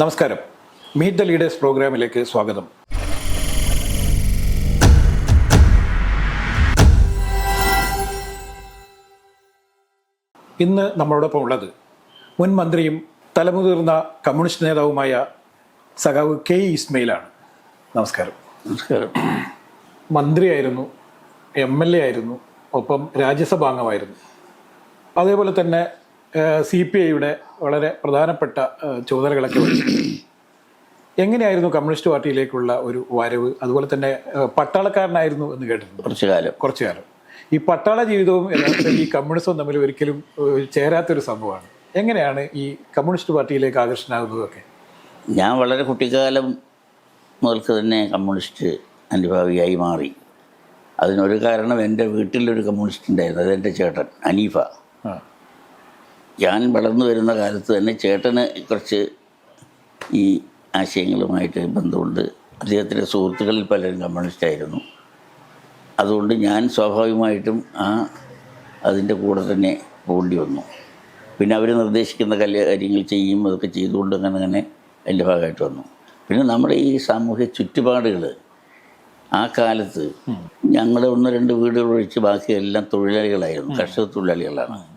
നമസ്കാരം. Meet the leaders പ്രോഗ്രാമിലേക്ക് സ്വാഗതം. ഇന്ന് നമ്മളോടൊപ്പം ഉള്ളത് മുൻ മന്ത്രിയും തലമുതിർന്ന കമ്മ്യൂണിസ്റ്റ് നേതാവുമായ സഖാവ് കെ ഇസ്മയിലാണ്. നമസ്കാരം. നമസ്കാരം. മന്ത്രിയായിരുന്നു എം എൽ എ ആയിരുന്നു ഒപ്പം രാജ്യസഭാംഗമായിരുന്നു. അതേപോലെ തന്നെ സി പി ഐയുടെ വളരെ പ്രധാനപ്പെട്ട ചുമതലകളൊക്കെ വഹിച്ചു. എങ്ങനെയായിരുന്നു കമ്മ്യൂണിസ്റ്റ് പാർട്ടിയിലേക്കുള്ള ഒരു വരവ്? അതുപോലെ തന്നെ പട്ടാളക്കാരനായിരുന്നു എന്ന് കേട്ടിട്ടുണ്ട്. കുറച്ചു കാലം കുറച്ചു കാലം ഈ പട്ടാള ജീവിതവും ഈ കമ്മ്യൂണിസവും തമ്മിൽ ഒരിക്കലും ചേരാത്തൊരു സംഭവമാണ്. എങ്ങനെയാണ് ഈ കമ്മ്യൂണിസ്റ്റ് പാർട്ടിയിലേക്ക് ആകർഷണമാകുന്നതൊക്കെ ഞാൻ വളരെ കുട്ടിക്കാലം മുതൽക്ക് തന്നെ കമ്മ്യൂണിസ്റ്റ് അനുഭാവിയായി മാറി. അതിനൊരു കാരണം എന്റെ വീട്ടിലൊരു കമ്മ്യൂണിസ്റ്റ് ഉണ്ടായിരുന്നു. അതെന്റെ ചേട്ടൻ അനീഫ. ഞാൻ വളർന്നു വരുന്ന കാലത്ത് തന്നെ ചേട്ടന് കുറച്ച് ഈ ആശയങ്ങളുമായിട്ട് ബന്ധമുണ്ട്. അദ്ദേഹത്തിന്റെ സുഹൃത്തുക്കളിൽ പലരും കമ്മ്യൂണിസ്റ്റായിരുന്നു. അതുകൊണ്ട് ഞാൻ സ്വാഭാവികമായിട്ടും ആ അതിന്റെ കൂടെ തന്നെ പോകേണ്ടി വന്നു. പിന്നെ അവർ നിർദ്ദേശിക്കുന്ന കല്യ കാര്യങ്ങൾ ചെയ്യും അതൊക്കെ ചെയ്തുകൊണ്ട് അങ്ങനെ അങ്ങനെ അതിന്റെ ഭാഗമായിട്ട് വന്നു. പിന്നെ നമ്മുടെ ഈ സാമൂഹ്യ ചുറ്റുപാടുകൾ ആ കാലത്ത് ഞങ്ങളെ ഒന്ന് രണ്ട് വീടുകൾ ഒഴിച്ച് ബാക്കിയെല്ലാം തൊഴിലാളികളായിരുന്നു കർഷക തൊഴിലാളികളാണ്.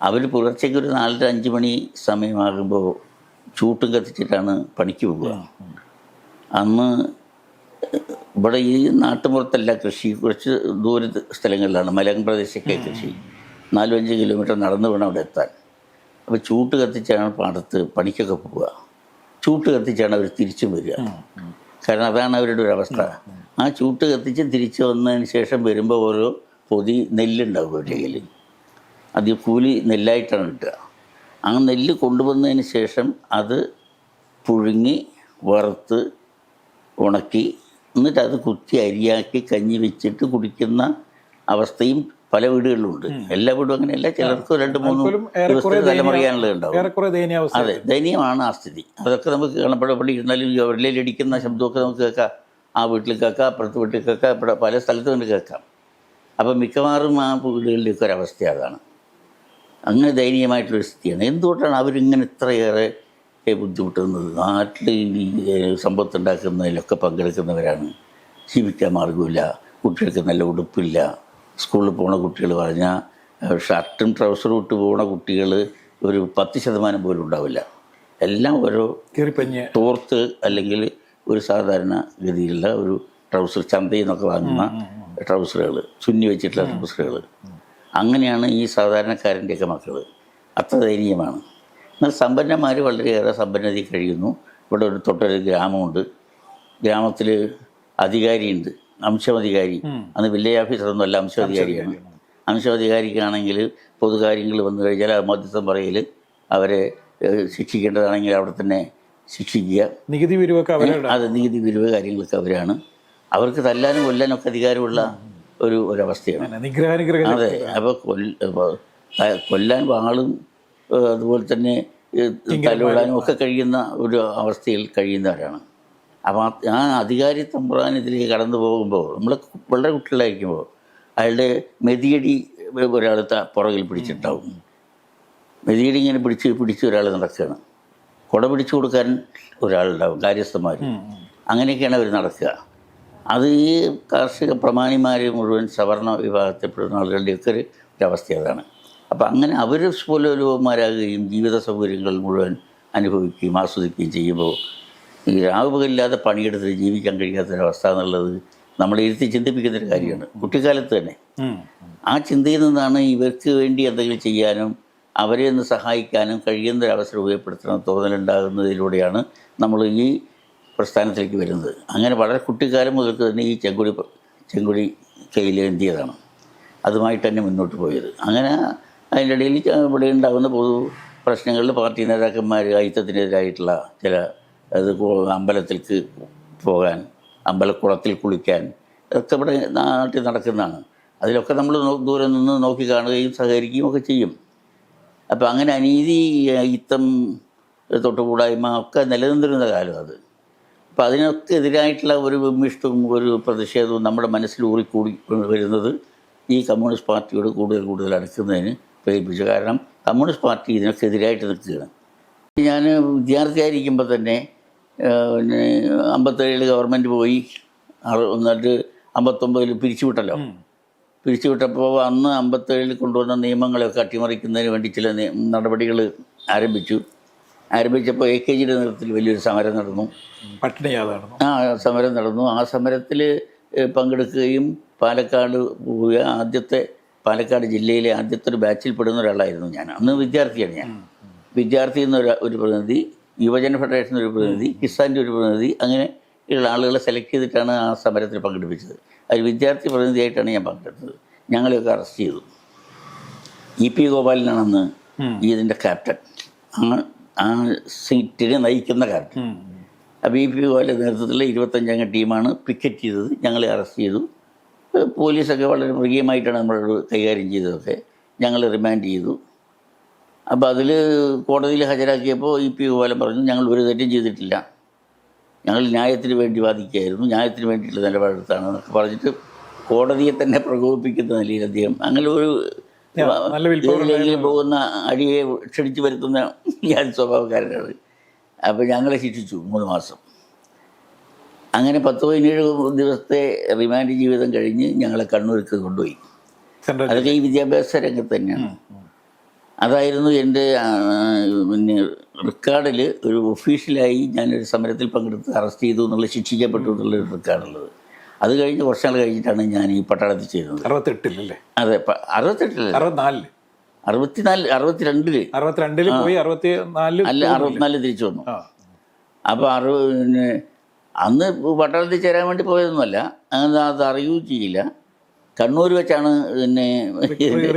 അവർ പുലർച്ചയ്ക്ക് ഒരു നാലര അഞ്ച് മണി സമയമാകുമ്പോൾ ചൂട്ടും കത്തിച്ചിട്ടാണ് പണിക്ക് പോവുക. അന്ന് ഇവിടെ ഈ നാട്ടുപുറത്തല്ല കൃഷി കുറച്ച് ദൂര സ്ഥലങ്ങളിലാണ് മലമ്പ്രദേശൊക്കെ കൃഷി. നാലും അഞ്ച് കിലോമീറ്റർ നടന്നു വേണം അവിടെ എത്താൻ. അപ്പോൾ ചൂട്ട് കത്തിച്ചാണ് പാടത്ത് പണിക്കൊക്കെ പോവുക. ചൂട്ട് കത്തിച്ചാണ് അവർ തിരിച്ചും വരിക. കാരണം അതാണ് അവരുടെ ഒരു അവസ്ഥ. ആ ചൂട്ട് കത്തിച്ച് തിരിച്ചു വന്നതിന് ശേഷം വരുമ്പോൾ ഓരോ പൊതി നെല്ലുണ്ടാവും അവരുടെ കയ്യിൽ അത് കൂലി നെല്ലായിട്ടാണ് കിട്ടുക. ആ നെല്ല് കൊണ്ടുവന്നതിന് ശേഷം അത് പുഴുങ്ങി വറുത്ത് ഉണക്കി എന്നിട്ട് അത് കുത്തി അരിയാക്കി കഞ്ഞി വെച്ചിട്ട് കുടിക്കുന്ന അവസ്ഥയും പല വീടുകളിലുണ്ട്. എല്ലാ വീടും അങ്ങനെയല്ല. ചിലർക്ക് രണ്ട് മൂന്ന് പോലും ഏറെക്കുറെ ദിവസത്തെ തലമുറയാണുള്ളത് ഉണ്ടാവും. അതെ ദയനീയമാണ് ആ സ്ഥിതി. അതൊക്കെ നമുക്ക് കാണപ്പെടപ്പെടി ഇരുന്നാലും വെള്ളയിലടിക്കുന്ന ശബ്ദമൊക്കെ നമുക്ക് കേൾക്കാം. ആ വീട്ടിൽ കേൾക്കാം അപ്പുറത്ത് വീട്ടിൽ കേൾക്കാം ഇവിടെ പല സ്ഥലത്തും കൊണ്ട് കേൾക്കാം. അപ്പം മിക്കവാറും ആ വീടുകളിലേക്ക് ഒരവസ്ഥ അതാണ്. അങ്ങനെ ദയനീയമായിട്ടുള്ളൊരു സ്ഥിതിയാണ്. എന്തുകൊണ്ടാണ് അവരിങ്ങനെ ഇത്രയേറെ ബുദ്ധിമുട്ടുന്നത്? നാട്ടിൽ സമ്പത്തുണ്ടാക്കുന്നതിലൊക്കെ പങ്കെടുക്കുന്നവരാണ്. ജീവിക്കാൻ മാർഗമില്ല കുട്ടികൾക്ക് നല്ല ഉടുപ്പില്ല. സ്കൂളിൽ പോണ കുട്ടികൾ പറഞ്ഞാൽ ഷർട്ടും ട്രൗസറും ഇട്ട് പോണ കുട്ടികൾ ഒരു പത്ത് ശതമാനം പോലും ഉണ്ടാവില്ല. എല്ലാം ഓരോ കീറിപ്പഞ്ഞ് തോർത്ത് അല്ലെങ്കിൽ ഒരു സാധാരണ ഗതിയിലുള്ള ഒരു ട്രൗസർ ചന്തയിൽ നിന്നൊക്കെ വാങ്ങുന്ന ട്രൗസറുകൾ ചുന്നി വെച്ചിട്ടുള്ള ട്രൗസറുകൾ. അങ്ങനെയാണ് ഈ സാധാരണക്കാരന്റെയൊക്കെ മക്കൾ അത്ര ദയനീയമാണ്. എന്നാൽ സമ്പന്നന്മാർ വളരെയേറെ സമ്പന്നതയിൽ കഴിയുന്നു. ഇവിടെ ഒരു തൊട്ടൊരു ഗ്രാമമുണ്ട്. ഗ്രാമത്തിൽ അധികാരിയുണ്ട്. അംശമധികാരി. അന്ന് വില്ലേജ് ഓഫീസറൊന്നുമല്ല അംശമധികാരിയാണ്. അംശമധികാരിക്കാണെങ്കിൽ പൊതുകാര്യങ്ങൾ വന്നു കഴിഞ്ഞാൽ മധ്യസ്ഥം പറയൽ അവരെ ശിക്ഷിക്കേണ്ടതാണെങ്കിൽ അവിടെ തന്നെ ശിക്ഷിക്കുക. നികുതി പിരിവൊക്കെ അതെ നീതി വിരിവ് കാര്യങ്ങളൊക്കെ അവരാണ്. അവർക്ക് തല്ലാനും കൊല്ലാനും ഒക്കെ അധികാരമുള്ള ഒരു ഒരവസ്ഥയാണ്. നിഗ്രഹാനുഗ്രഹ അതെ അപ്പോൾ കൊല്ല അപ്പോൾ കൊല്ലാൻ വാളും അതുപോലെ തന്നെ തലവിടാനും ഒക്കെ കഴിയുന്ന ഒരു അവസ്ഥയിൽ കഴിയുന്നവരാണ്. അപ്പോൾ ആ- അധികാരി തമ്പ്രാനെതിരെ ഇതിലേക്ക് കടന്നു പോകുമ്പോൾ നമ്മൾ വളരെ കുട്ടികളായിരിക്കുമ്പോൾ അയാളുടെ മെതിയടി ഒരാൾ പുറകിൽ പിടിച്ചിട്ടുണ്ടാവും. മെതിയടി ഇങ്ങനെ പിടിച്ച് പിടിച്ച് ഒരാൾ നടക്കുകയാണ്. കുട പിടിച്ചു കൊടുക്കാൻ ഒരാളുണ്ടാവും കാര്യസ്ഥന്മാർ അങ്ങനെയൊക്കെയാണ് അവർ നടക്കുക. അത് ഈ കാർഷിക പ്രമാണിമാർ മുഴുവൻ സവർണ വിഭാഗത്തിൽപ്പെടുന്ന ആളുകളുടെയൊക്കെ ഒരു ഒരവസ്ഥ അതാണ്. അപ്പം അങ്ങനെ അവർ പോലുമാരാകുകയും ജീവിത സൗകര്യങ്ങൾ മുഴുവൻ അനുഭവിക്കുകയും ആസ്വദിക്കുകയും ചെയ്യുമ്പോൾ ഈ രാവുപകലില്ലാതെ പണിയെടുത്ത് ജീവിക്കാൻ കഴിയാത്തൊരവസ്ഥ എന്നുള്ളത് നമ്മളെ ഇരുത്തി ചിന്തിപ്പിക്കുന്നൊരു കാര്യമാണ്. കുട്ടിക്കാലത്ത് തന്നെ. ആ ചിന്തയിൽ നിന്നാണ് ഇവർക്ക് വേണ്ടി എന്തെങ്കിലും ചെയ്യാനും അവരെ ഒന്ന് സഹായിക്കാനും കഴിയുന്ന ഒരു അവസരം ഉപയോഗപ്പെടുത്തണം തോന്നലുണ്ടാകുന്നതിലൂടെയാണ് നമ്മൾ ഈ പ്രസ്ഥാനത്തിലേക്ക് വരുന്നത്. അങ്ങനെ വളരെ കുട്ടിക്കാലം മുതൽക്ക് തന്നെ ഈ ചെങ്കുടി ചെങ്കുടി കയ്യിലേന്തിയതാണ് അതുമായിട്ട് തന്നെ മുന്നോട്ട് പോയത്. അങ്ങനെ അതിന്റെ ഇടയിൽ ഇവിടെ ഉണ്ടാകുന്ന പൊതു പ്രശ്നങ്ങളിൽ പാർട്ടി നേതാക്കന്മാർ അയിത്തത്തിനെതിരായിട്ടുള്ള ചില അത് അമ്പലത്തിലേക്ക് പോകാൻ അമ്പലക്കുളത്തിൽ കുളിക്കാൻ ഇതൊക്കെ ഇവിടെ നാട്ടിൽ നടക്കുന്നതാണ്. അതിലൊക്കെ നമ്മൾ ദൂരെ നിന്ന് നോക്കി കാണുകയും സഹകരിക്കുകയും ഒക്കെ ചെയ്യും. അപ്പോൾ അങ്ങനെ അനീതി അയിത്തം തൊട്ടുകൂടായ്മ ഒക്കെ നിലനിന്നിരുന്ന കാലം അത്. അപ്പം അതിനൊക്കെ എതിരായിട്ടുള്ള ഒരു വിമിഷ്ടവും ഒരു പ്രതിഷേധവും നമ്മുടെ മനസ്സിൽ ഊറിക്കൂടി വരുന്നത് ഈ കമ്മ്യൂണിസ്റ്റ് പാർട്ടിയോട് കൂടുതൽ കൂടുതൽ അടുക്കുന്നതിന് പ്രേരിപ്പിച്ചു കാരണം കമ്മ്യൂണിസ്റ്റ് പാർട്ടി ഇതിനൊക്കെ എതിരായിട്ട് നിൽക്കുകയാണ്. ഞാൻ വിദ്യാർത്ഥിയായിരിക്കുമ്പോൾ തന്നെ പിന്നെ അമ്പത്തേഴിൽ ഗവൺമെന്റ് പോയി എന്നിട്ട് അമ്പത്തൊമ്പതിൽ പിരിച്ചുവിട്ടല്ലോ. പിരിച്ചുവിട്ടപ്പോൾ അന്ന് അമ്പത്തേഴിൽ കൊണ്ടുവന്ന നിയമങ്ങളെയൊക്കെ അട്ടിമറിക്കുന്നതിന് വേണ്ടി ചില നടപടികൾ ആരംഭിച്ചു. ആരംഭിച്ചപ്പോൾ എ കെ ജിയുടെ നേതൃത്വത്തിൽ വലിയൊരു സമരം നടന്നു. പട്ടിണിയാതാണ് ആ സമരം നടന്നു. ആ സമരത്തിൽ പങ്കെടുക്കുകയും പാലക്കാട് പോയ ആദ്യത്തെ പാലക്കാട് ജില്ലയിലെ ആദ്യത്തെ ഒരു ബാച്ചിൽ പെടുന്ന ഒരാളായിരുന്നു ഞാൻ. അന്ന് വിദ്യാർത്ഥിയാണ് ഞാൻ. വിദ്യാർത്ഥി എന്നൊരു ഒരു പ്രതിനിധി യുവജന ഫെഡറേഷൻ ഒരു പ്രതിനിധി കിസാന്റെ ഒരു പ്രതിനിധി അങ്ങനെ ഉള്ള ആളുകളെ സെലക്ട് ചെയ്തിട്ടാണ് ആ സമരത്തിൽ പങ്കെടുപ്പിച്ചത്. ഒരു വിദ്യാർത്ഥി പ്രതിനിധിയായിട്ടാണ് ഞാൻ പങ്കെടുത്തത്. ഞങ്ങളെയൊക്കെ അറസ്റ്റ് ചെയ്തു. ഇ പി ഗോപാലിനാണെന്ന് ഇതിന്റെ ക്യാപ്റ്റൻ. ആ ആ സീറ്റിനെ നയിക്കുന്ന കാരണം ബി പി ഗോയലെ നേതൃത്വത്തിലെ ഇരുപത്തഞ്ചംഗ ടീമാണ് പിക്കറ്റ് ചെയ്തത്. ഞങ്ങളെ അറസ്റ്റ് ചെയ്തു. പോലീസൊക്കെ വളരെ മൃഗീയമായിട്ടാണ് നമ്മളോട് കൈകാര്യം ചെയ്തതൊക്കെ ഞങ്ങൾ റിമാൻഡ് ചെയ്തു. അപ്പോൾ അതിൽ കോടതിയിൽ ഹാജരാക്കിയപ്പോൾ ഇ പി ഗോപാലൻ പറഞ്ഞു ഞങ്ങൾ ഒരു തെറ്റും ചെയ്തിട്ടില്ല. ഞങ്ങൾ ന്യായത്തിന് വേണ്ടി വാദിക്കുകയായിരുന്നു. ന്യായത്തിന് വേണ്ടിയിട്ടുള്ള നിലപാടെടുത്താണ് എന്നൊക്കെ പറഞ്ഞിട്ട് കോടതിയെ തന്നെ പ്രകോപിപ്പിക്കുന്ന നിലയിൽ അദ്ദേഹം അങ്ങനെ ഒരു ഇതിലേക്ക് പോകുന്ന അടിയെ ക്ഷണിച്ചു വരുത്തുന്ന ഞാൻ സ്വഭാവക്കാരനാണ്. അപ്പോൾ ഞങ്ങളെ ശിക്ഷിച്ചു മൂന്ന് മാസം. അങ്ങനെ പത്ത് പതിനേഴ് ദിവസത്തെ റിമാൻഡ് ജീവിതം കഴിഞ്ഞ് ഞങ്ങളെ കണ്ണൂർക്ക് കൊണ്ടുപോയി. അതൊക്കെ ഈ വിദ്യാഭ്യാസ രംഗത്ത് തന്നെയാണ്. അതായിരുന്നു എന്റെ പിന്നെ റെക്കോർഡിൽ ഒരു ഒഫീഷ്യലായി ഞാനൊരു സമരത്തിൽ പങ്കെടുത്ത് അറസ്റ്റ് ചെയ്തു എന്നുള്ള ശിക്ഷിക്കപ്പെട്ടു എന്നുള്ള ഒരു റെക്കോർഡുള്ളത് അത് കഴിഞ്ഞ് വർഷങ്ങൾ കഴിഞ്ഞിട്ടാണ് ഞാൻ ഈ പട്ടാളത്തിൽ ചെയ്യുന്നത് അറുപത്തെട്ടിലല്ലേ? അതെ അറുപത്തെട്ടിൽ അറുപത്തിനാലിൽ. അറുപത്തിനാല് അറുപത്തിരണ്ടിൽ. അറുപത്തിരണ്ടിൽ പോയി അറുപത്തി നാലിൽ അല്ല അറുപത്തിനാലിൽ തിരിച്ചു വന്നു. അപ്പോൾ അറു പിന്നെ അന്ന് പട്ടാളത്തിൽ ചേരാൻ വേണ്ടി പോയതൊന്നുമല്ല. അങ്ങനെ അത് അറിയുകയും ചെയ്യില്ല. കണ്ണൂർ വെച്ചാണ് പിന്നെ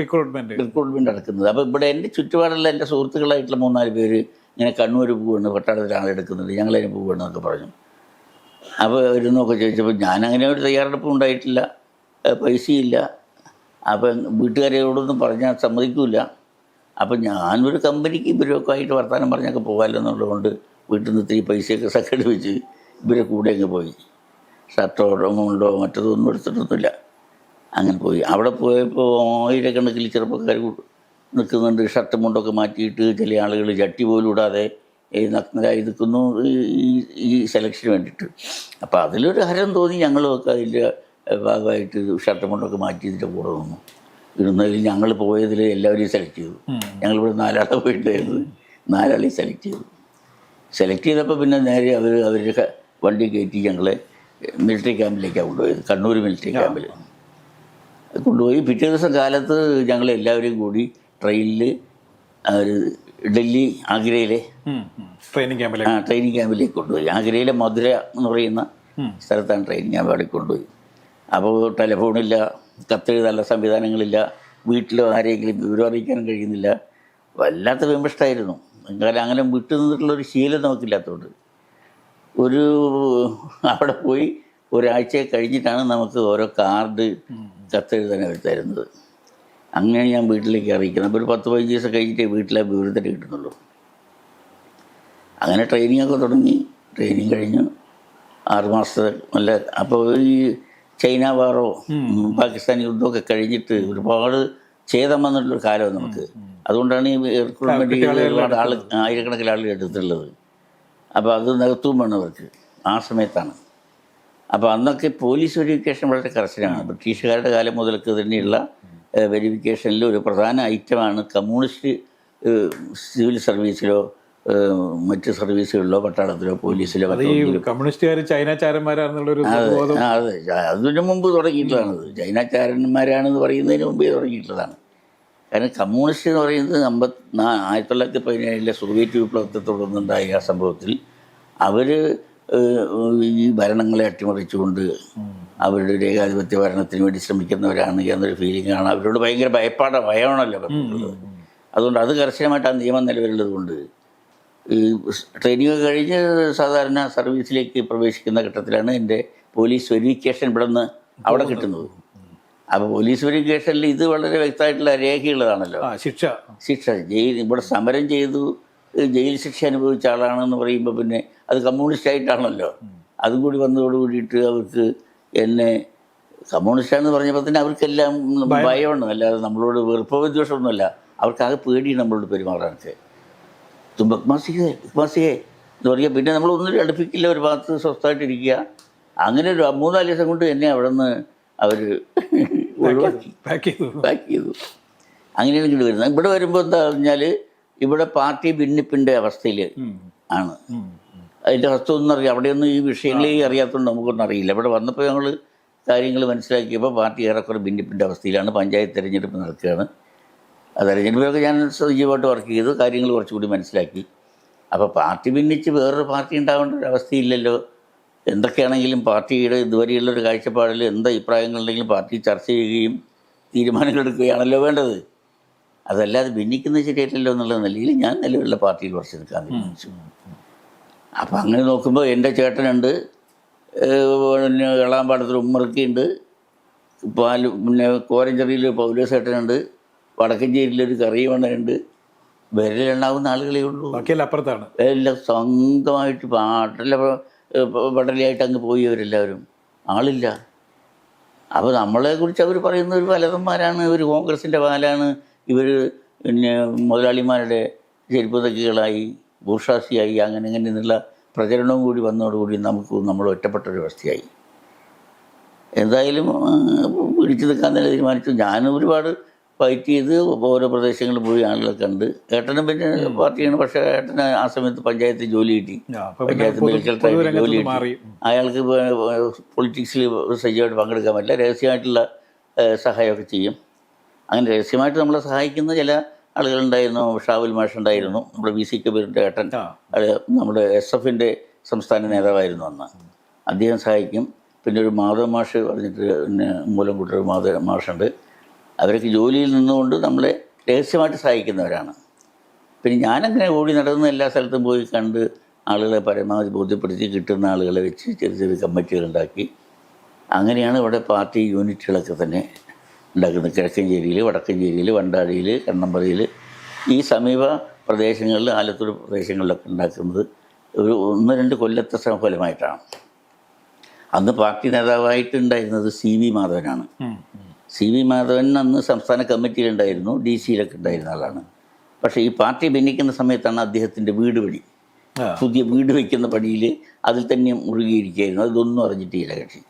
റിക്രൂട്ട്മെന്റ് റിക്രൂട്ട്മെന്റ് നടക്കുന്നത്. അപ്പോൾ ഇവിടെ എന്റെ ചുറ്റുപാടുള്ള എന്റെ സുഹൃത്തുക്കളായിട്ടുള്ള മൂന്നാൽ പേര് ഇങ്ങനെ കണ്ണൂർ പോവുകയാണ് പട്ടാളത്തിലാണ് എടുക്കുന്നത്. ഞങ്ങളതിന് പോവുകയാണെന്നൊക്കെ പറഞ്ഞു. അപ്പോൾ വരുന്നൊക്കെ ചോദിച്ചപ്പോൾ ഞാനങ്ങനെ ഒരു തയ്യാറെടുപ്പ് ഉണ്ടായിട്ടില്ല. പൈസയില്ല. അപ്പം വീട്ടുകാരോടൊന്നും പറഞ്ഞാൽ സമ്മതിക്കില്ല അപ്പം ഞാനൊരു കമ്പനിക്ക് ഇവരൊക്കെ ആയിട്ട് വർത്തമാനം പറഞ്ഞൊക്കെ പോകാമല്ലോ എന്നുള്ളതുകൊണ്ട് വീട്ടിൽ നിന്ന് ഇത്തിരി പൈസയൊക്കെ സംഘടിപ്പിച്ച് ഇവരെ കൂടെ അങ്ങ് പോയി. ഷർട്ടോ മുണ്ടോ മറ്റതൊന്നും എടുത്തിട്ടൊന്നുമില്ല. അങ്ങനെ പോയി. അവിടെ പോയപ്പോൾ ആയിരക്കണക്കിൽ ചെറുപ്പക്കാർ നിൽക്കുന്നുണ്ട് ഷർട്ടും മുണ്ടൊക്കെ മാറ്റിയിട്ട് ചില ആളുകൾ ചട്ടി പോലും ഇടാതെ നഗ്നരായി നിൽക്കുന്നു ഈ- ഈ- സെലക്ഷന് വേണ്ടിയിട്ട്. അപ്പോൾ അതിലൊരു ഹരം തോന്നി ഞങ്ങളുമൊക്കെ അതിന്റെ ഭാഗമായിട്ട് ഷർട്ട് മുണ്ടൊക്കെ മാറ്റി ഇതിന്റെ കൂടെ നിന്നു. ഇരുന്നതിൽ ഞങ്ങൾ പോയതിൽ എല്ലാവരെയും സെലക്ട് ചെയ്തു. ഞങ്ങളിവിടെ നാലാളെ പോയിട്ടായിരുന്നു നാലാളെയും സെലക്ട് ചെയ്തു. സെലക്ട് ചെയ്തപ്പോൾ പിന്നെ നേരെ അവർ അവരുടെ വണ്ടി കയറ്റി ഞങ്ങളെ മിലിറ്ററി ക്യാമ്പിലേക്കാണ് കൊണ്ടുപോയത്. കണ്ണൂർ മിലിറ്ററി ക്യാമ്പിൽ കൊണ്ടുപോയി. പിറ്റേ ദിവസം കാലത്ത് ഞങ്ങൾ എല്ലാവരും കൂടി ട്രെയിനിൽ ഒരു ഡൽഹി ആഗ്രയിലെ ട്രെയിനിങ് ക്യാമ്പിലെ ആ ട്രെയിനിങ് ക്യാമ്പിലേക്ക് കൊണ്ടുപോയി. ആഗ്രയിലെ മധുര എന്ന് പറയുന്ന സ്ഥലത്താണ് ട്രെയിനിങ് ക്യാമ്പ് അവിടെ കൊണ്ടുപോയി. അപ്പോൾ ടെലിഫോണില്ല കത്തെഴുതാനുള്ള സംവിധാനങ്ങളില്ല വീട്ടിലോ ആരെങ്കിലും വിവരം അറിയിക്കാനും കഴിയുന്നില്ല. വല്ലാത്ത വിമഷ്ടമായിരുന്നു കാരണം അങ്ങനെ വിട്ടു നിന്നിട്ടുള്ളൊരു ശീലം നമുക്കില്ലാത്തതുകൊണ്ട്. ഒരു അവിടെ പോയി ഒരാഴ്ച കഴിഞ്ഞിട്ടാണ് നമുക്ക് ഓരോ കാർഡ് കത്തെഴുതാൻ അവർ തരുന്നത് അങ്ങനെ ഞാൻ വീട്ടിലേക്ക് അറിയിക്കുന്നത് അപ്പോൾ ഒരു പത്ത് പതിനഞ്ച് ദിവസം കഴിഞ്ഞിട്ടേ വീട്ടിലെ വിവരത്തിന് കിട്ടുന്നുള്ളൂ. അങ്ങനെ ട്രെയിനിങ് ഒക്കെ തുടങ്ങി. ട്രെയിനിങ് കഴിഞ്ഞു. ആറുമാസത്തെ നല്ല അപ്പോൾ ഈ ചൈന വാറോ പാകിസ്ഥാൻ യുദ്ധമൊക്കെ കഴിഞ്ഞിട്ട് ഒരുപാട് ഛേദം വന്നിട്ടുള്ളൊരു കാലം നമുക്ക്. അതുകൊണ്ടാണ് ഈ റിക്രൂട്ട്മെന്റ് ഒരുപാട് ആൾ ആയിരക്കണക്കിന് ആളുകൾ എടുത്തിട്ടുള്ളത്. അപ്പോൾ അത് നികത്തും വേണം അവർക്ക്. ആ സമയത്താണ്. അപ്പോൾ അന്നൊക്കെ പോലീസ് വെരിഫിക്കേഷൻ വളരെ കർശനമാണ്. ബ്രിട്ടീഷുകാരുടെ കാലം മുതൽക്ക് തന്നെയുള്ള വെരിഫിക്കേഷനിൽ ഒരു പ്രധാന ഐറ്റമാണ് കമ്മ്യൂണിസ്റ്റ് സിവിൽ സർവീസിലോ മറ്റ് സർവീസുകളിലോ പട്ടാളത്തിലോ പോലീസിലോ അത് കമ്മ്യൂണിസ്റ്റുകാർ അതിനു മുമ്പ് തുടങ്ങിയിട്ടുള്ളതാണത്. ചൈനാചാരന്മാരാണെന്ന് പറയുന്നതിന് മുമ്പേ തുടങ്ങിയിട്ടുള്ളതാണ്. കാരണം കമ്മ്യൂണിസ്റ്റ് എന്ന് പറയുന്നത് അമ്പത്തി ആയിരത്തി തൊള്ളായിരത്തി പതിനേഴിലെ സോവിയറ്റ് വിപ്ലവത്തെ തുടർന്നുണ്ടായ ആ സംഭവത്തിൽ അവർ ഈ ഭരണങ്ങളെ അട്ടിമറിച്ചുകൊണ്ട് അവരുടെ ഒരു ഏകാധിപത്യ ഭരണത്തിന് വേണ്ടി ശ്രമിക്കുന്നവരാണ് എന്നൊരു ഫീലിംഗ് ആണ് അവരോട് ഭയങ്കര ഭയപ്പാട ഭയമാണല്ലോ അതുകൊണ്ട് അത് കർശനമായിട്ട് ആ നിയമം നിലവിലുള്ളത് കൊണ്ട് ഈ ട്രെയിനിങ് കഴിഞ്ഞ് സാധാരണ സർവീസിലേക്ക് പ്രവേശിക്കുന്ന ഘട്ടത്തിലാണ് എന്റെ പോലീസ് വെരിഫിക്കേഷൻ ഇവിടെ നിന്ന് അവിടെ കിട്ടുന്നത്. അപ്പോൾ പോലീസ് വെരിഫിക്കേഷനിൽ ഇത് വളരെ വ്യക്തമായിട്ടുള്ള രേഖയുള്ളതാണല്ലോ. ശിക്ഷ. ശിക്ഷ. ജയിൽ ഇവിടെ സമരം ചെയ്തു. ജയിൽ ശിക്ഷ അനുഭവിച്ച ആളാണെന്ന് പറയുമ്പോൾ പിന്നെ അത് കമ്മ്യൂണിസ്റ്റ് ആയിട്ടാണല്ലോ അതും കൂടി വന്നതോട് കൂടിയിട്ട് അവർക്ക് എന്നെ കമ്മ്യൂണിസ്റ്റാന്ന് പറഞ്ഞപ്പോൾ തന്നെ അവർക്കെല്ലാം ഭയമാണ്. അല്ലാതെ നമ്മളോട് വെറുപ്പോ വിദ്വേഷമൊന്നുമല്ല. അവർക്കാകെ പേടി നമ്മളോട് പെരുമാറാനൊക്കെ. തുമ്പക് മാസികേ മാസികേ എന്ന് പറയുക പിന്നെ നമ്മൾ ഒന്നും അടുപ്പിക്കില്ല. ഒരു ഭാഗത്ത് സ്വസ്ഥമായിട്ടിരിക്കുക. അങ്ങനെ ഒരു മൂന്നാൽ ദിവസം കൊണ്ട് എന്നെ അവിടെ നിന്ന് അവർ ഒഴിവാക്കി. പാക്ക് ചെയ്തു. പാക്ക് ചെയ്തു. അങ്ങനെയാണ് ഇങ്ങോട്ട് വരുന്നത്. ഇവിടെ വരുമ്പോൾ എന്താ പറഞ്ഞാൽ ഇവിടെ പാർട്ടി ഭിന്നിപ്പിന്റെ അവസ്ഥയിൽ. ആണ്. അതിന്റെ അവസ്ഥ ഒന്നും അറിയാം. അവിടെയൊന്നും ഈ വിഷയങ്ങളെ അറിയാത്തതുകൊണ്ട് നമുക്കൊന്നും അറിയില്ല. ഇവിടെ വന്നപ്പോൾ ഞങ്ങൾ കാര്യങ്ങൾ മനസ്സിലാക്കിയപ്പോൾ പാർട്ടി ഏറെക്കുറെ ഭിന്നിപ്പിന്റെ അവസ്ഥയിലാണ്. പഞ്ചായത്ത് തെരഞ്ഞെടുപ്പ് നടക്കുകയാണ്. ആ തെരഞ്ഞെടുപ്പിലൊക്കെ ഞാൻ സജീവമായിട്ട് വർക്ക് ചെയ്തു. കാര്യങ്ങൾ കുറച്ചുകൂടി മനസ്സിലാക്കി. അപ്പോൾ പാർട്ടി ഭിന്നിച്ച് വേറൊരു പാർട്ടി ഉണ്ടാവേണ്ട ഒരു അവസ്ഥയില്ലല്ലോ. എന്തൊക്കെയാണെങ്കിലും പാർട്ടിയുടെ ഇതുവരെയുള്ളൊരു കാഴ്ചപ്പാടിൽ എന്ത് അഭിപ്രായങ്ങളുണ്ടെങ്കിലും പാർട്ടി ചർച്ച ചെയ്യുകയും തീരുമാനങ്ങൾ എടുക്കുകയാണല്ലോ വേണ്ടത്. അതല്ലാതെ ഭിന്നിക്കുന്നത് ശരിയായിട്ടല്ലോ എന്നുള്ള നിലയിൽ ഞാൻ നിലവിലുള്ള പാർട്ടിയിൽ കുറച്ച് നിൽക്കാൻ തീരുമാനിച്ചു. അപ്പം അങ്ങനെ നോക്കുമ്പോൾ എന്റെ ചേട്ടനുണ്ട് പിന്നെ എളാമ്പാടത്തിൽ ഉമ്മറക്കിയുണ്ട് പാൽ പിന്നെ കോരഞ്ചെറിയിൽ പൗലോസ് ചേട്ടനുണ്ട് വടക്കഞ്ചേരിയിലൊരു കറിയുമണ്ണനുണ്ട് വിരലുണ്ടാവുന്ന ആളുകളേ ഉള്ളൂ. ബാക്കിയെല്ലാം അപ്പുറത്താണ്. എല്ലാം സ്വന്തമായിട്ട് പാട്ടല്ല പടലിയായിട്ട് അങ്ങ് പോയി അവരെല്ലാവരും. ആളില്ല. അപ്പോൾ നമ്മളെക്കുറിച്ച് അവർ പറയുന്ന ഒരു പലതന്മാരാണ് ഒരു കോൺഗ്രസിന്റെ പാലാണ് ഇവർ പിന്നെ മുതലാളിമാരുടെ ചെരുപ്പ് തക്കികളായി ബൂർഷാസിയായി അങ്ങനെ ഇങ്ങനെ എന്നുള്ള പ്രചരണവും കൂടി വന്നതോടുകൂടി നമുക്ക് നമ്മൾ ഒറ്റപ്പെട്ട ഒരു അവസ്ഥയായി. എന്തായാലും പിടിച്ചു നിൽക്കാൻ തന്നെ തീരുമാനിച്ചു. ഞാൻ ഒരുപാട് ഫൈറ്റ് ചെയ്ത് ഓരോ പ്രദേശങ്ങളിൽ പോയി ആളുകളെ കണ്ട്. ഏട്ടനും പിന്നെ പാർട്ടിയാണ്. പക്ഷേ ഏട്ടന് ആ സമയത്ത് പഞ്ചായത്ത് ജോലി കിട്ടി. പഞ്ചായത്ത് മെഡിക്കൽ ജോലി കിട്ടി. അയാൾക്ക് പൊളിറ്റിക്സിൽ സജീവമായിട്ട് പങ്കെടുക്കാൻ പറ്റില്ല. രഹസ്യമായിട്ടുള്ള സഹായമൊക്കെ ചെയ്യും. അങ്ങനെ രഹസ്യമായിട്ട് നമ്മളെ സഹായിക്കുന്ന ചില ആളുകളുണ്ടായിരുന്നു. ഷാവുൽ മാഷ് ഉണ്ടായിരുന്നു നമ്മുടെ വി സി കബീറിന്റെ ഏട്ടൻ. നമ്മുടെ എസ് എഫിന്റെ സംസ്ഥാന നേതാവായിരുന്നു അന്ന്. അദ്ദേഹം സഹായിക്കും. പിന്നെ ഒരു മാധവ മാഷ് പറഞ്ഞിട്ട് പിന്നെ കൂട്ടൊരു മാധവ മാഷുണ്ട്. അവരൊക്കെ ജോലിയിൽ നിന്നുകൊണ്ട് നമ്മളെ രഹസ്യമായിട്ട് സഹായിക്കുന്നവരാണ്. പിന്നെ ഞാനങ്ങനെ ഓടി നടന്ന് എല്ലാ സ്ഥലത്തും പോയി കണ്ട് ആളുകളെ പരമാവധി ബോധ്യപ്പെടുത്തി കിട്ടുന്ന ആളുകളെ വെച്ച് ചെറിയ ചെറിയ കമ്മിറ്റികൾ ഉണ്ടാക്കി അങ്ങനെയാണ് ഇവിടെ പാർട്ടി യൂണിറ്റുകളൊക്കെ തന്നെ ഉണ്ടാക്കുന്നത് കിഴക്കഞ്ചേരിയിൽ വടക്കഞ്ചേരിയിൽ വണ്ടാടിയിൽ കണ്ണമ്പറയിൽ ഈ സമീപ പ്രദേശങ്ങളിൽ ആലത്തൂർ പ്രദേശങ്ങളിലൊക്കെ ഉണ്ടാക്കുന്നത് ഒരു ഒന്ന് രണ്ട് കൊല്ലത്തെ ശ്രമഫലമായിട്ടാണ് അന്ന് പാർട്ടി നേതാവായിട്ടുണ്ടായിരുന്നത് സി വി മാധവനാണ്. സി വി മാധവൻ അന്ന് സംസ്ഥാന കമ്മിറ്റിയിലുണ്ടായിരുന്നു ഡി സിയിലൊക്കെ ഉണ്ടായിരുന്ന ആളാണ്. പക്ഷേ ഈ പാർട്ടി ഭിന്നിക്കുന്ന സമയത്താണ് അദ്ദേഹത്തിന്റെ വീട് പണി. പുതിയ വീട് വയ്ക്കുന്ന പണിയിൽ അതിൽ തന്നെ മുഴുകിയിരിക്കുകയായിരുന്നു അതൊന്നും അറിഞ്ഞിട്ടില്ല കക്ഷി.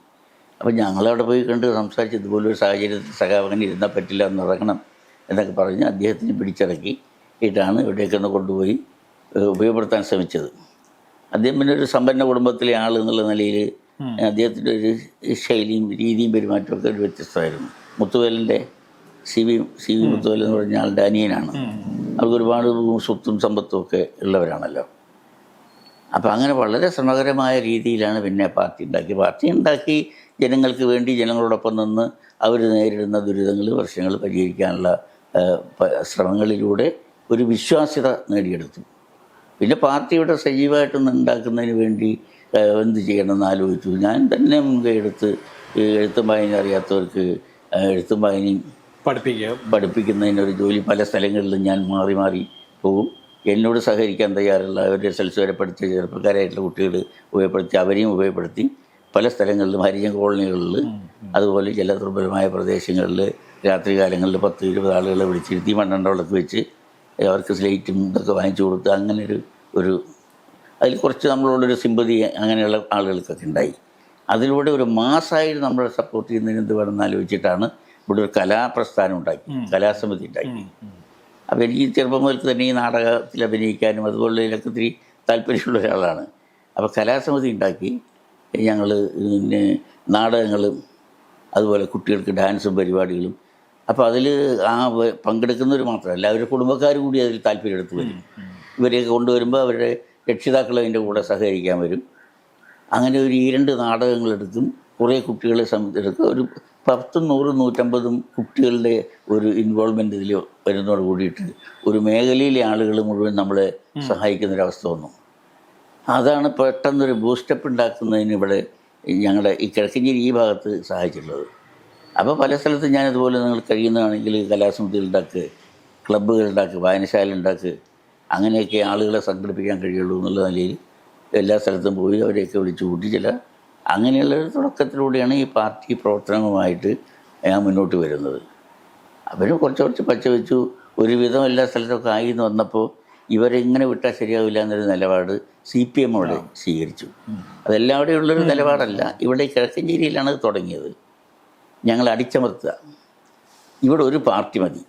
അപ്പം ഞങ്ങളവിടെ പോയി കണ്ട് സംസാരിച്ച് ഇതുപോലൊരു സാഹചര്യത്തിൽ സഖാവങ്ങനെ ഇരുന്നാൽ പറ്റില്ല എന്ന് ഇറങ്ങണം എന്നൊക്കെ പറഞ്ഞ് അദ്ദേഹത്തിന് പിടിച്ചിറക്കി ഇട്ടാണ് ഇവിടേക്ക് ഒന്ന് കൊണ്ടുപോയി ഉപയോഗപ്പെടുത്താൻ ശ്രമിച്ചത്. അദ്ദേഹം പിന്നെ ഒരു സമ്പന്ന കുടുംബത്തിലെ ആൾ എന്നുള്ള നിലയിൽ അദ്ദേഹത്തിന്റെ ഒരു ശൈലിയും രീതിയും പെരുമാറ്റമൊക്കെ ഒരു വ്യത്യസ്തമായിരുന്നു. മുത്തുവേലിന്റെ C V C V Muthuvel എന്ന് പറഞ്ഞ ആളുടെ അനിയനാണ് അവർക്ക് ഒരുപാട് സ്വത്തും സമ്പത്തും ഒക്കെ ഉള്ളവരാണല്ലോ. അപ്പോൾ അങ്ങനെ വളരെ ശ്രമകരമായ രീതിയിലാണ് പിന്നെ പാർട്ടി ഉണ്ടാക്കി പാർട്ടി ഉണ്ടാക്കി ജനങ്ങൾക്ക് വേണ്ടി ജനങ്ങളോടൊപ്പം നിന്ന് അവർ നേരിടുന്ന ദുരിതങ്ങൾ പ്രശ്നങ്ങൾ പരിഹരിക്കാനുള്ള ശ്രമങ്ങളിലൂടെ ഒരു വിശ്വാസ്യത നേടിയെടുത്തു. പിന്നെ പാർട്ടിയുടെ സജീവമായിട്ടൊന്നും ഉണ്ടാക്കുന്നതിന് വേണ്ടി എന്ത് ചെയ്യണമെന്ന് ആലോചിച്ചു. ഞാൻ തന്നെ മുൻകൈ എടുത്ത് ഈ എഴുത്തും വായന അറിയാത്തവർക്ക് എഴുത്തും വായനയും പഠിപ്പിക്കുക. പഠിപ്പിക്കുന്നതിനൊരു ജോലി പല സ്ഥലങ്ങളിലും ഞാൻ മാറി മാറി പോകും. എന്നോട് സഹകരിക്കാൻ തയ്യാറുള്ള അവരുടെ സെൽസ് വരെ പഠിച്ച ചെറുപ്പക്കാരായിട്ടുള്ള കുട്ടികൾ ഉപയോഗപ്പെടുത്തി അവരെയും ഉപയോഗപ്പെടുത്തി. പല സ്ഥലങ്ങളിലും ഹരിജൻ കോളനികളിൽ അതുപോലെ ചില ദുർബലമായ പ്രദേശങ്ങളിൽ രാത്രികാലങ്ങളിൽ പത്ത് ഇരുപത് ആളുകളെ വിളിച്ചിരുത്തി മണ്ണെണ്ണ വിളക്ക് വെച്ച് അവർക്ക് സ്ലേറ്റും ഇതൊക്കെ വാങ്ങിച്ചു കൊടുത്ത് അങ്ങനെ ഒരു ഒരു അതിൽ കുറച്ച് നമ്മളോടൊരു സിമ്പതി അങ്ങനെയുള്ള ആളുകൾക്കൊക്കെ ഉണ്ടായി. അതിലൂടെ ഒരു മാസമായിട്ട് നമ്മളെ സപ്പോർട്ട് ചെയ്യുന്നതിന് എന്ത് വേണമെന്ന് ആലോചിച്ചിട്ടാണ് ഇവിടെ ഒരു കലാപ്രസ്ഥാനം ഉണ്ടാക്കി കലാസമിതി ഉണ്ടാക്കി. അപ്പോൾ എനിക്ക് ചെറുപ്പം മുതൽ തന്നെ ഈ നാടകത്തിൽ അഭിനയിക്കാനും അതുപോലുള്ളതിലൊക്കെ ഒത്തിരി താല്പര്യമുള്ള ഒരാളാണ്. അപ്പോൾ കലാസമിതി ഉണ്ടാക്കി ഞങ്ങൾ പിന്നെ നാടകങ്ങളും അതുപോലെ കുട്ടികൾക്ക് ഡാൻസും പരിപാടികളും. അപ്പോൾ അതിൽ ആ പങ്കെടുക്കുന്നവർ മാത്രമല്ല അവരുടെ കുടുംബക്കാർ കൂടി അതിൽ താല്പര്യം എടുത്ത് വരും. ഇവരെയൊക്കെ കൊണ്ടുവരുമ്പോൾ അവരുടെ രക്ഷിതാക്കൾ അതിന്റെ കൂടെ സഹകരിക്കാൻ വരും. അങ്ങനെ ഒരു ഈ രണ്ട് നാടകങ്ങളെടുക്കും കുറേ കുട്ടികളെ സംബന്ധിച്ചെടുക്കും ഒരു പത്തും നൂറും നൂറ്റമ്പതും കുട്ടികളുടെ ഒരു ഇൻവോൾവ്മെന്റ് ഇതിൽ വരുന്നതോട് കൂടിയിട്ട് ഒരു മേഖലയിലെ ആളുകൾ മുഴുവൻ നമ്മളെ സഹായിക്കുന്നൊരവസ്ഥ വന്നു. അതാണ് പെട്ടെന്നൊരു ബൂസ്റ്റപ്പ് ഉണ്ടാക്കുന്നതിന് ഇവിടെ ഞങ്ങളുടെ ഈ കിഴക്കഞ്ചേരി ഈ ഭാഗത്ത് സഹായിച്ചിട്ടുള്ളത്. അപ്പോൾ പല സ്ഥലത്തും ഞാനിതുപോലെ നിങ്ങൾ കഴിയുന്നതാണെങ്കിൽ കലാസമിതികൾ ഉണ്ടാക്കുക ക്ലബ്ബുകൾ ഉണ്ടാക്കുക വായനശാല ഉണ്ടാക്കുക അങ്ങനെയൊക്കെ ആളുകളെ സംഘടിപ്പിക്കാൻ കഴിയുള്ളൂ എന്നുള്ള നിലയിൽ എല്ലാ സ്ഥലത്തും പോയി അവരെയൊക്കെ വിളിച്ചു കൂട്ടി ചില അങ്ങനെയുള്ള ഒരു തുടക്കത്തിലൂടെയാണ് ഈ പാർട്ടി പ്രവർത്തനവുമായിട്ട് ഞാൻ മുന്നോട്ട് വരുന്നത്. അവരും കുറച്ച് കുറച്ച് പച്ച വെച്ചു ഒരുവിധം എല്ലാ സ്ഥലത്തൊക്കെ ആയി എന്ന് വന്നപ്പോൾ ഇവരെങ്ങനെ വിട്ടാൽ ശരിയാവില്ല എന്നൊരു നിലപാട് സി പി എം അവിടെ സ്വീകരിച്ചു. അതെല്ലാവിടെയും ഉള്ളൊരു നിലപാടല്ല. ഇവിടെ കിഴക്കഞ്ചേരിയിലാണ് അത് തുടങ്ങിയത്. ഞങ്ങൾ അടിച്ചമർത്തുക. ഇവിടെ ഒരു പാർട്ടി മതി.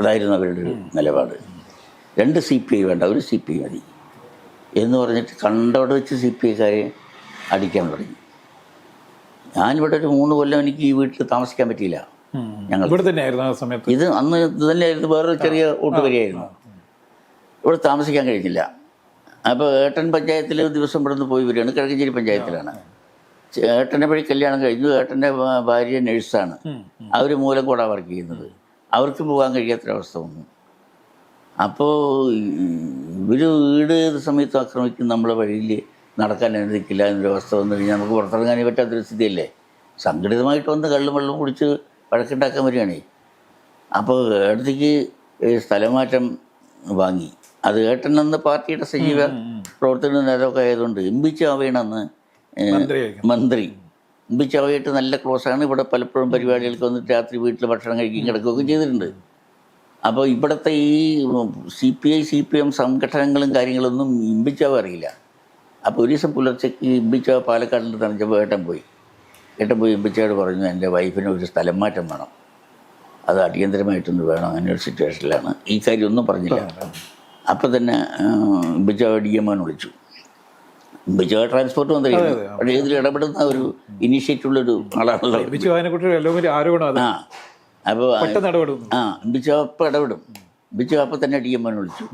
അതായിരുന്നു അവരുടെ ഒരു നിലപാട്. രണ്ട് സി പി ഐ വേണ്ട ഒരു സി പി ഐ മതി. എന്ന് പറഞ്ഞിട്ട് കണ്ടവിടെ വെച്ച് സി പി ഐക്കാരെ അടിക്കാൻ തുടങ്ങി. ഞാനിവിടെ ഒരു മൂന്ന് കൊല്ലം എനിക്ക് ഈ വീട്ടിൽ താമസിക്കാൻ പറ്റിയില്ല. ഞങ്ങൾ ഇവിടെ തന്നെയായിരുന്നു ആ സമയത്ത്. ഇത് അന്ന് ഇത് തന്നെയായിരുന്നു. വേറൊരു ചെറിയ ഊട്ടുവരിയായിരുന്നു ഇവിടെ താമസിക്കാൻ കഴിഞ്ഞില്ല അപ്പോൾ ഏട്ടൻ പഞ്ചായത്തിൽ ദിവസം ഇവിടെ നിന്ന് പോയി വരികയാണ്. കിഴക്കഞ്ചേരി പഞ്ചായത്തിലാണ്. ഏട്ടന്റെ വഴി കല്യാണം കഴിഞ്ഞു. ഏട്ടന്റെ ഭാര്യ നഴ്സാണ്. അവർ മൂലം കൂടെ വർക്ക് ചെയ്യുന്നത്. അവർക്ക് പോകാൻ കഴിയാത്തൊരവസ്ഥ വന്നു. അപ്പോൾ ഇവർ വീട് ഏത് സമയത്തും ആക്രമിക്കും. നമ്മളെ വഴിയിൽ നടക്കാൻ അനുവദിക്കില്ല എന്നൊരവസ്ഥ വന്നു കഴിഞ്ഞാൽ നമുക്ക് പുറത്തിറങ്ങാനേ പറ്റാത്തൊരു സ്ഥിതിയല്ലേ? സംഘടിതമായിട്ട് വന്ന് കള്ളും വെള്ളം കുടിച്ച് വഴക്കുണ്ടാക്കാൻ വരികയാണേ. അപ്പോൾ ഏടത്തേക്ക് സ്ഥലമാറ്റം വാങ്ങി. അത് ഏട്ടൻ പാർട്ടിയുടെ സജീവ പ്രവർത്തന നേതാവൊക്കെ ആയതുകൊണ്ട് എം ബി ചാവേണെന്ന് മന്ത്രി എം ബി ചാവയായിട്ട് നല്ല ക്ലോസ് ആണ് ഇവിടെ പലപ്പോഴും പരിപാടികൾക്ക് വന്നിട്ട് രാത്രി വീട്ടിൽ ഭക്ഷണം കഴിക്കുകയും കിടക്കുകയൊക്കെ ചെയ്തിട്ടുണ്ട്. അപ്പോൾ ഇവിടുത്തെ ഈ C P I C P M സംഘടനകളും കാര്യങ്ങളൊന്നും ഇമ്പിച്ചാവ് അറിയില്ല. അപ്പോൾ ഒരു ദിവസം പുലർച്ചയ്ക്ക് ഇമ്പിച്ചാവ് പാലക്കാടിൽ തണിച്ചപ്പോൾ ഏട്ടൻ പോയി. ഏട്ടൻ പോയി ഇമ്പിച്ചാട് പറഞ്ഞു എന്റെ വൈഫിന് ഒരു സ്ഥലം മാറ്റം വേണം. അത് അടിയന്തരമായിട്ടൊന്ന് വേണം. അങ്ങനെ ഒരു സിറ്റുവേഷനിലാണ് ഈ കാര്യം ഒന്നും പറഞ്ഞില്ല. അപ്പം തന്നെ ബിജോ ഡി എം വിളിച്ചു. ബിജോ ട്രാൻസ്പോർട്ട് മന്ത്രിയാണ് പക്ഷേ ഇതിൽ ഇടപെടുന്ന ഒരു ഇനീഷ്യേറ്റീവ് ഉള്ളൊരു ആളാണല്ലോ. ആ അപ്പോൾ ആ ബിജോ അപ്പം ഇടപെടും. ബിജോ അപ്പം തന്നെ ഡി എം വിളിച്ചു.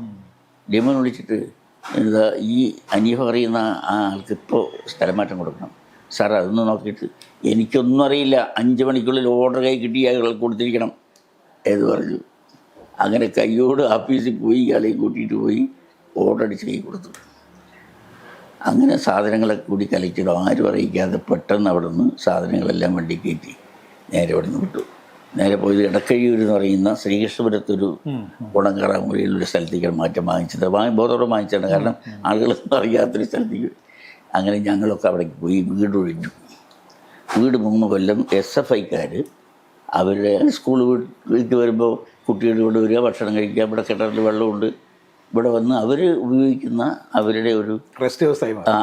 ഡി എം വിളിച്ചിട്ട് എന്താ ഈ അനീഫ പറയുന്ന ആ ആൾക്ക് ഇപ്പോൾ സ്ഥലമാറ്റം കൊടുക്കണം. സാർ അതൊന്ന് നോക്കിയിട്ട് എനിക്കൊന്നും അറിയില്ല. അഞ്ച് മണിക്കുള്ളിൽ ഓർഡർ കൈ കിട്ടി അയാൾ കൊടുത്തിരിക്കണം. എന്ന് പറഞ്ഞു. അങ്ങനെ കയ്യോട് ആഫീസിൽ പോയി ഇയാളെയും കൂട്ടിയിട്ട് പോയി ഓർഡർ അടിച്ച് കൈ കൊടുത്തു. അങ്ങനെ സാധനങ്ങളൊക്കെ കൂടി കലക്കിടും ആരും അറിയിക്കാതെ പെട്ടെന്ന് അവിടെ നിന്ന് സാധനങ്ങളെല്ലാം വണ്ടി കയറ്റി നേരെ അവിടെ നിന്ന് വിട്ടു. നേരെ പോയത് ഇടക്കഴിയൂർ എന്ന് പറയുന്ന ശ്രീകൃഷ്ണപുരത്തൊരു ഗുണങ്കറാമുറിയിലൊരു സ്ഥലത്തേക്കാണ് മാറ്റം വാങ്ങിച്ചത്. വാങ്ങി ബോധവോടെ വാങ്ങിച്ചാണ് കാരണം ആളുകളൊന്നും അറിയാത്തൊരു സ്ഥലത്തേക്ക്. അങ്ങനെ ഞങ്ങളൊക്കെ അവിടേക്ക് പോയി വീട് ഒഴിഞ്ഞു. വീട് മൂന്ന് കൊല്ലം എസ് എഫ് ഐക്കാർ അവരുടെ സ്കൂൾ വീട്ടിലേക്ക് വരുമ്പോൾ കുട്ടികളുടെ കൂടെ വരിക ഭക്ഷണം കഴിക്കുക ഇവിടെ കിണറിൽ വെള്ളമുണ്ട്. ഇവിടെ വന്ന് അവർ ഉപയോഗിക്കുന്ന അവരുടെ ഒരു റെസ്റ്റ് ഹൗസായി ആ,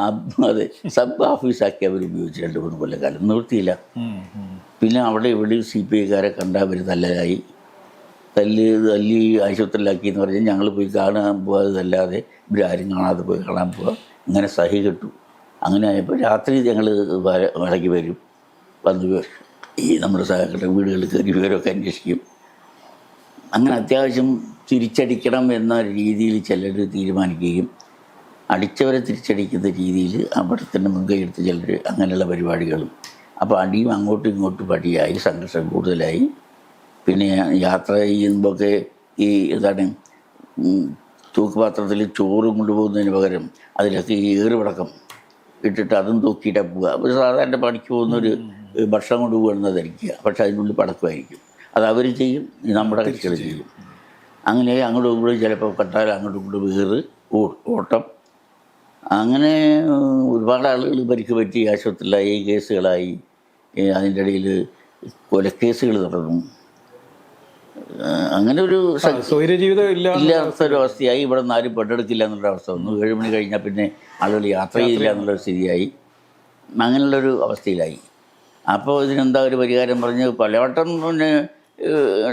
അതെ സബ് ഓഫീസാക്കി അവർ ഉപയോഗിച്ച് രണ്ട് മൂന്ന് കൊല്ലക്കാലം. നിവൃത്തിയില്ല. പിന്നെ അവിടെ ഇവിടെ സി പി ഐക്കാരെ കണ്ട അവർ തല്ലലായി. തല്ല് തല്ലി ആശുപത്രിയിലാക്കി എന്ന് പറഞ്ഞാൽ ഞങ്ങൾ പോയി കാണാൻ പോകാതല്ലാതെ ആരും കാണാതെ പോയി കാണാൻ പോവുക ഇങ്ങനെ സഹി കിട്ടും. അങ്ങനെ ആയപ്പോൾ രാത്രി ഞങ്ങൾ ഇടയ്ക്ക് വരും. വന്ന് ഈ നമ്മുടെ സഹകരണ വീടുകളിൽ കയറി വിവരമൊക്കെ അന്വേഷിക്കും. അങ്ങനെ അത്യാവശ്യം തിരിച്ചടിക്കണം എന്ന രീതിയിൽ ചിലർ തീരുമാനിക്കുകയും അടിച്ചവരെ തിരിച്ചടിക്കുന്ന രീതിയിൽ അവിടെ തന്നെ മുൻകൈ എടുത്ത് ചിലർ അങ്ങനെയുള്ള പരിപാടികളും. അപ്പോൾ അടിയും അങ്ങോട്ടും ഇങ്ങോട്ടും അടിയായി സംഘർഷം കൂടുതലായി. പിന്നെ യാത്ര ചെയ്യുമ്പോഴൊക്കെ ഈ എന്താണ് തൂക്കുപാത്രത്തിൽ ചോറും കൊണ്ടുപോകുന്നതിന് പകരം അതിലൊക്കെ ഈ ഏറുപടക്കം ഇട്ടിട്ട് അതും തൂക്കിയിട്ടാണ് പോവുക. അപ്പോൾ സാധാരണ പണിക്ക് പോകുന്നൊരു ഭക്ഷണം കൊണ്ടുപോകുന്നത് ധരിക്കുക പക്ഷെ അതിനുള്ളിൽ പടക്കമായിരിക്കും. അത് അവർ ചെയ്യും നമ്മുടെ കക്ഷികൾ ചെയ്യും. അങ്ങനെ അങ്ങോട്ടും ഇങ്ങോട്ടും ചിലപ്പോൾ കട്ടാൽ അങ്ങോട്ടും ഇങ്ങോട്ടും വീറ് ഓ- ഓട്ടം അങ്ങനെ ഒരുപാട് ആളുകൾ പരിക്ക് പറ്റി ആശുപത്രിയിലായി കേസുകളായി അതിന്റെ ഇടയിൽ കൊലക്കേസുകൾ തുടർന്നു അങ്ങനെ ഒരു ജീവിതം ഇല്ലാത്ത ഒരു അവസ്ഥയായി ഇവിടെ ആരും പെട്ടെടുക്കില്ല എന്നുള്ള അവസ്ഥ വന്നു. ഏഴ് മണി കഴിഞ്ഞാൽ പിന്നെ ആളുകൾ യാത്ര ചെയ്യില്ല എന്നുള്ളൊരു സ്ഥിതിയായി. അങ്ങനെയുള്ളൊരു അവസ്ഥയിലായി. അപ്പോൾ ഇതിനെന്താ ഒരു പരിഹാരം പറഞ്ഞ് പലവട്ടം പിന്നെ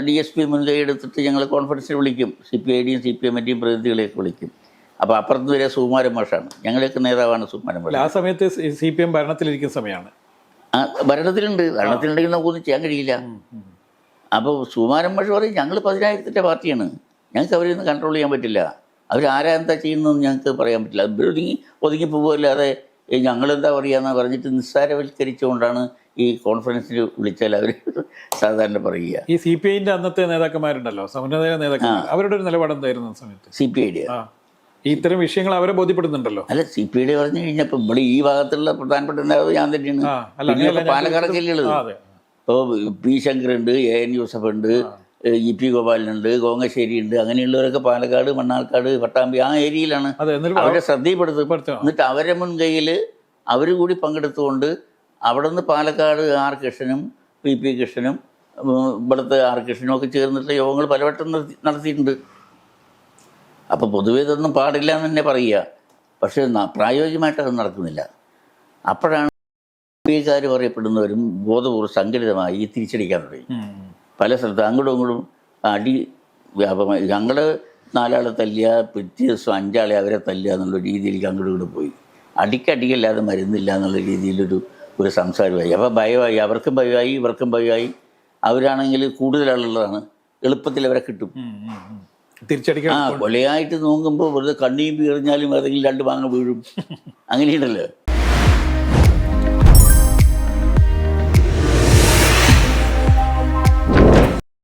ഡി എസ് പി മുൻകൈ എടുത്തിട്ട് ഞങ്ങൾ കോൺഫറൻസിൽ വിളിക്കും. സി പി ഐ ഡിയും സി പി എമ്മിന്റെയും പ്രതിനിധികളെയൊക്കെ വിളിക്കും. അപ്പോൾ അപ്പുറത്ത് വരെ സുകുമാരൻ മാഷാണ്. ഞങ്ങളുടെയൊക്കെ നേതാവാണ് സുകുമാരൻ മാഷ്. ആ സമയത്ത് സി പി എം ഭരണത്തിലിരിക്കുന്ന സമയമാണ്. ആ, ഭരണത്തിലുണ്ട്. ഭരണത്തിലുണ്ടെങ്കിൽ നമുക്കൊന്നും ചെയ്യാൻ കഴിയില്ല. അപ്പോൾ സുകുമാരൻ മാഷ് പറയും ഞങ്ങൾ പതിനായിരത്തിന്റെ പാർട്ടിയാണ്. ഞങ്ങൾക്ക് അവരെ ഒന്നും കൺട്രോൾ ചെയ്യാൻ പറ്റില്ല. അവർ ആരാ എന്താ ചെയ്യുന്നതെന്ന് ഞങ്ങൾക്ക് പറയാൻ പറ്റില്ല. ഒതുങ്ങി ഒതുങ്ങി പോകുമല്ലാതെ ഞങ്ങളെന്താ പറയുക പറയുകയെന്ന് പറഞ്ഞിട്ട് നിസ്സാരവൽക്കരിച്ചുകൊണ്ടാണ് ഈ കോൺഫറൻസിൽ വിളിച്ചാൽ അവർ സാധാരണ പറയുക. ഈ സി പി ഐന്റെ അന്നത്തെ നേതാക്കന്മാരുണ്ടല്ലോ സമുന്നത നേതാക്കന്മാർ അവരുടെ ഒരു നിലപാട് എന്തായിരുന്നു സമയത്ത്? സി പി ഐ ആ. ഇത്തരം വിഷയങ്ങൾ അവരെ ബോധ്യപ്പെടുന്നുണ്ടല്ലോ. അല്ല സി പി ഐ പറഞ്ഞു കഴിഞ്ഞപ്പോൾ ഇവിടെ ഈ ഭാഗത്തുള്ള പ്രധാനപ്പെട്ട നേതാവ് ഞാൻ തന്നെയാണ്. പാലക്കാട് അതെ. ഇപ്പോൾ പി ശങ്കറുണ്ട് എ എൻ യൂസഫ് ഉണ്ട് ഇ പി ഗോപാലനുണ്ട് കോങ്ങശ്ശേരി ഉണ്ട് അങ്ങനെയുള്ളവരൊക്കെ പാലക്കാട് മണ്ണാർക്കാട് പട്ടാമ്പി ആ ഏരിയയിലാണ്. അവരെ ശ്രദ്ധയിൽപ്പെടുത്തും. എന്നിട്ട് അവരെ മുൻകൈയിൽ അവർ കൂടി പങ്കെടുത്തുകൊണ്ട് അവിടെ നിന്ന് പാലക്കാട് ആർ കൃഷ്ണനും പി പി കൃഷ്ണനും ഇവിടുത്തെ ആർ കൃഷ്ണനും ഒക്കെ ചേർന്നിട്ട് യോഗങ്ങൾ പലവട്ടം നടത്തി നടത്തിയിട്ടുണ്ട്. അപ്പോൾ പൊതുവേ ഇതൊന്നും പാടില്ല എന്ന് തന്നെ പറയുക. പക്ഷേ പ്രായോഗികമായിട്ട് അത് നടക്കുന്നില്ല. അപ്പോഴാണ് കാർ പറയപ്പെടുന്നവരും ബോധപൂർവം സംഘടിതമായി തിരിച്ചടിക്കാൻ തുടങ്ങി. പല സ്ഥലത്ത് അങ്ങോട്ടും ഇങ്ങോട്ടും അടി വ്യാപകമായി ഞങ്ങൾ നാലാളെ തല്ലുക പിറ്റേ ദിവസം അഞ്ചാളെ അവരെ തല്ലുക എന്നുള്ള രീതിയിലേക്ക് അങ്ങോട്ടും ഇങ്ങോട്ടും പോയി. അടിക്കടിക്കല്ലാതെ മരുന്നില്ല എന്നുള്ള രീതിയിലൊരു ഒരു സംസാരമായി. അപ്പോൾ ഭയമായി അവർക്കും ഭയമായി ഇവർക്കും ഭയമായി. അവരാണെങ്കിൽ കൂടുതൽ ആളുള്ളതാണ് എളുപ്പത്തിൽ അവരെ കിട്ടും. തിരിച്ചടിക്കാൻ ആ കൊലയായിട്ട് നോക്കുമ്പോൾ വെറുതെ കണ്ണീമ്പി എറിഞ്ഞാലും ഏതെങ്കിലും രണ്ട് മാങ്ങ വീഴും. അങ്ങനെയുണ്ടല്ലോ